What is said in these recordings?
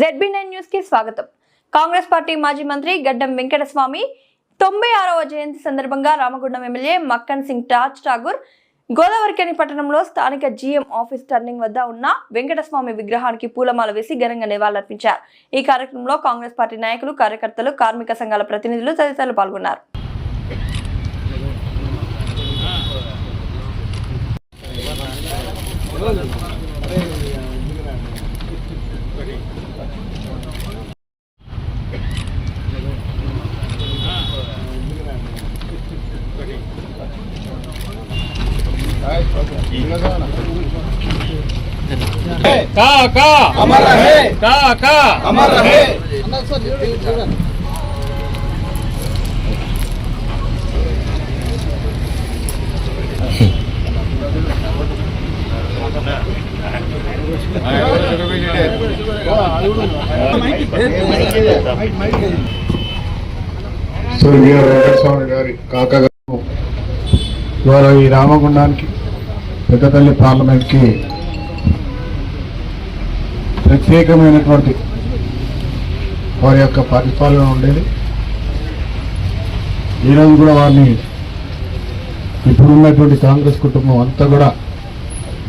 ZB nine న్యూస్కి స్వాగతం. Congress party మాజీ మంత్రి గడ్డం వెంకటస్వామి తొంభై ఆరవ జయంతి సందర్భంగా రామగుండం ఎమ్మెల్యే మక్కన్ సింగ్ టాజ్ ఠాగూర్ గోదావరికని పట్టణంలో స్థానిక జీఎం ఆఫీస్ టర్నింగ్ వద్ద ఉన్న వెంకటస్వామి విగ్రహానికి పూలమాల వేసి ఘనంగా నివాళులర్పించారు. ఈ కార్యక్రమంలో కాంగ్రెస్ పార్టీ నాయకులు కార్యకర్తలు కార్మిక సంఘాల ప్రతినిధులు తదితరులు పాల్గొన్నారు. కాకా సూర్య వెంకటస్వామి గారి కాక గారు వారు ఈ రామగుండానికి పెద్దపల్లి పార్లమెంట్కి ప్రత్యేకమైనటువంటి వారి యొక్క పరిపాలన ఉండేది. ఈరోజు కూడా వారిని ఇప్పుడున్నటువంటి కాంగ్రెస్ కుటుంబం అంతా కూడా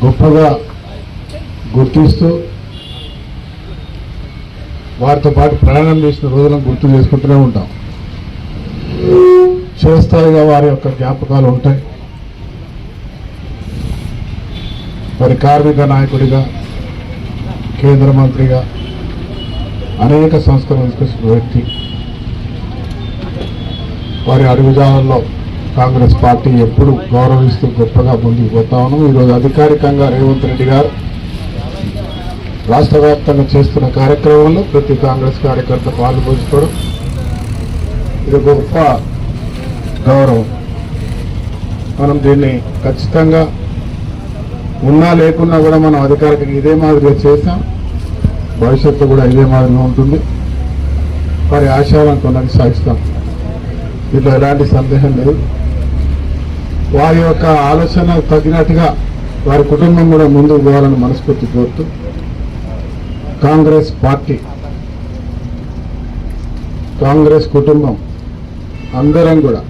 గొప్పగా గుర్తిస్తూ వారితో పాటు ప్రయాణం చేసిన రోజులను గుర్తు చేసుకుంటూనే ఉంటాం. చిరస్థాయిగా వారి యొక్క జ్ఞాపకాలు ఉంటాయి. మరి కార్మిక నాయకుడిగా కేంద్ర మంత్రిగా అనేక సంస్థలు తీసుకొచ్చిన వ్యక్తి. వారి అడుగుజాడల్లో కాంగ్రెస్ పార్టీ ఎప్పుడు గౌరవిస్తూ గొప్పగా ముందుకు పోతా ఉన్నాం. ఈరోజు అధికారికంగా రేవంత్ రెడ్డి గారు రాష్ట్ర వ్యాప్తంగా చేస్తున్న కార్యక్రమంలో ప్రతి కాంగ్రెస్ కార్యకర్త పాల్పంచుకోవడం ఇది గొప్ప గౌరవం. మనం దీన్ని ఖచ్చితంగా ఉన్నా లేకున్నా కూడా మనం అధికారికంగా ఇదే మాదిరిగా చేసాం భవిష్యత్తు కూడా ఇదే మాదిరిగా ఉంటుంది. వారి ఆశయాలను కొనసాగిస్తాం. దీంట్లో ఎలాంటి సందేహం లేదు. వారి యొక్క ఆలోచన తగినట్టుగా వారి కుటుంబం కూడా ముందుకు పోవాలని మనస్ఫూర్తి కోరుతూ కాంగ్రెస్ పార్టీ కాంగ్రెస్ కుటుంబం అందరం కూడా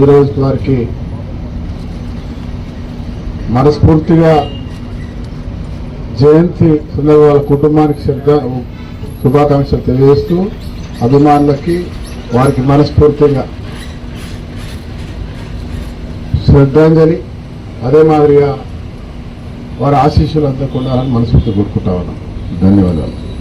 ఈరోజు వారికి మనస్ఫూర్తిగా జయంతి సందర్భంగా వాళ్ళ కుటుంబానికి శ్రద్ధ శుభాకాంక్షలు తెలియజేస్తూ అభిమానులకి వారికి మనస్ఫూర్తిగా శ్రద్ధాంజలి. అదే మాదిరిగా వారి ఆశీస్సులు అందకుండా మనస్ఫూర్తి కోరుకుంటా ఉన్నాం. ధన్యవాదాలు.